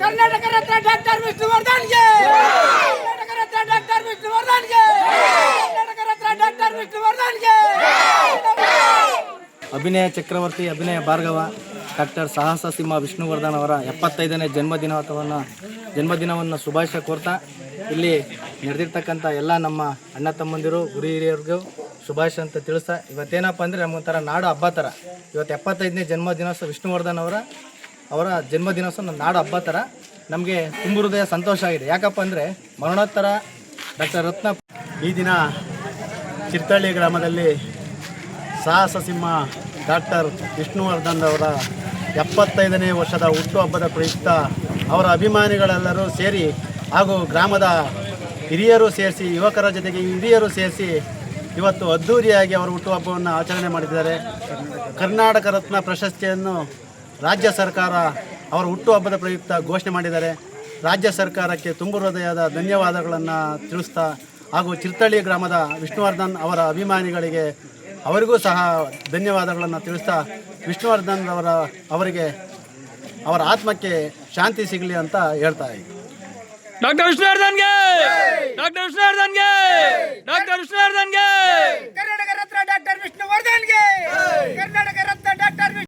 Karnataka Ratna doctor ವಿಷ್ಣುವರ್ಧನ್ಗೆ! Karnataka Ratna doctor ವಿಷ್ಣುವರ್ಧನ್ಗೆ! Karnataka Ratna doctor ವಿಷ್ಣುವರ್ಧನ್ಗೆ! ಅಭಿನಯ ಚಕ್ರವರ್ತಿ ಅಭಿನಯ ಭಾರ್ಗವ ಡಾಕ್ಟರ್ ಸಾಹಸ ಸಿಂಹ ವಿಷ್ಣುವರ್ಧನ್ ಅವರ ಎಪ್ಪತ್ತೈದನೇ ಜನ್ಮದಿನವನ್ನು ಜನ್ಮದಿನವನ್ನು ಶುಭಾಶಯ ಕೋರ್ತಾ ಇಲ್ಲಿ ನಡೆದಿರ್ತಕ್ಕಂಥ ಎಲ್ಲ ನಮ್ಮ ಅಣ್ಣ ತಮ್ಮಂದಿರು, ಗುರು ಹಿರಿಯರಿಗೂ ಶುಭಾಶಯ ಅಂತ ತಿಳಿಸ್ತಾ, ಇವತ್ತೇನಪ್ಪ ಅಂದರೆ ನಮಗೊಂಥರ ನಾಡು ಹಬ್ಬ ಥರ. ಇವತ್ತು ಎಪ್ಪತ್ತೈದನೇ ಜನ್ಮದಿನೋತ್ಸವ ವಿಷ್ಣುವರ್ಧನ್ ಅವರ ಅವರ ಜನ್ಮದಿನೋತ್ಸವ ನಮ್ಮ ನಾಡ ಹಬ್ಬ ಥರ ನಮಗೆ ತುಂಬ ಹೃದಯ ಸಂತೋಷ ಆಗಿದೆ. ಯಾಕಪ್ಪ ಅಂದರೆ ಮರಣೋತ್ತರ ಡಾಕ್ಟರ್ ರತ್ನ ಈ ದಿನ ಚಿರ್ತಳ್ಳಿ ಗ್ರಾಮದಲ್ಲಿ ಸಾಹಸ ಸಿಂಹ ಡಾಕ್ಟರ್ ವಿಷ್ಣುವರ್ಧನ್ ಅವರ ಎಪ್ಪತ್ತೈದನೇ ವರ್ಷದ ಹುಟ್ಟುಹಬ್ಬದ ಪ್ರಯುಕ್ತ ಅವರ ಅಭಿಮಾನಿಗಳೆಲ್ಲರೂ ಸೇರಿ ಹಾಗೂ ಗ್ರಾಮದ ಹಿರಿಯರು ಸೇರಿಸಿ, ಯುವಕರ ಜೊತೆಗೆ ಹಿರಿಯರು ಸೇರಿಸಿ ಇವತ್ತು ಅದ್ಧೂರಿಯಾಗಿ ಅವರ ಹುಟ್ಟುಹಬ್ಬವನ್ನು ಆಚರಣೆ ಮಾಡಿದ್ದಾರೆ. ಕರ್ನಾಟಕ ರತ್ನ ಪ್ರಶಸ್ತಿಯನ್ನು ರಾಜ್ಯ ಸರ್ಕಾರ ಅವರ ಹುಟ್ಟುಹಬ್ಬದ ಪ್ರಯುಕ್ತ ಘೋಷಣೆ ಮಾಡಿದ್ದಾರೆ. ರಾಜ್ಯ ಸರ್ಕಾರಕ್ಕೆ ತುಂಬು ಹೃದಯದ ಧನ್ಯವಾದಗಳನ್ನು ತಿಳಿಸ್ತಾ ಹಾಗೂ ಚಿರ್ತಳ್ಳಿ ಗ್ರಾಮದ ವಿಷ್ಣುವರ್ಧನ್ ಅವರ ಅಭಿಮಾನಿಗಳಿಗೆ ಅವರಿಗೂ ಸಹ ಧನ್ಯವಾದಗಳನ್ನು ತಿಳಿಸ್ತಾ ವಿಷ್ಣುವರ್ಧನ್ ಅವರ ಅವರಿಗೆ ಅವರ ಆತ್ಮಕ್ಕೆ ಶಾಂತಿ ಸಿಗಲಿ ಅಂತ ಹೇಳ್ತಾ ಇದ್ದೀನಿ. ಡಾಕ್ಟರ್ ವಿಷ್ಣುವರ್ಧನ್ಗೆ!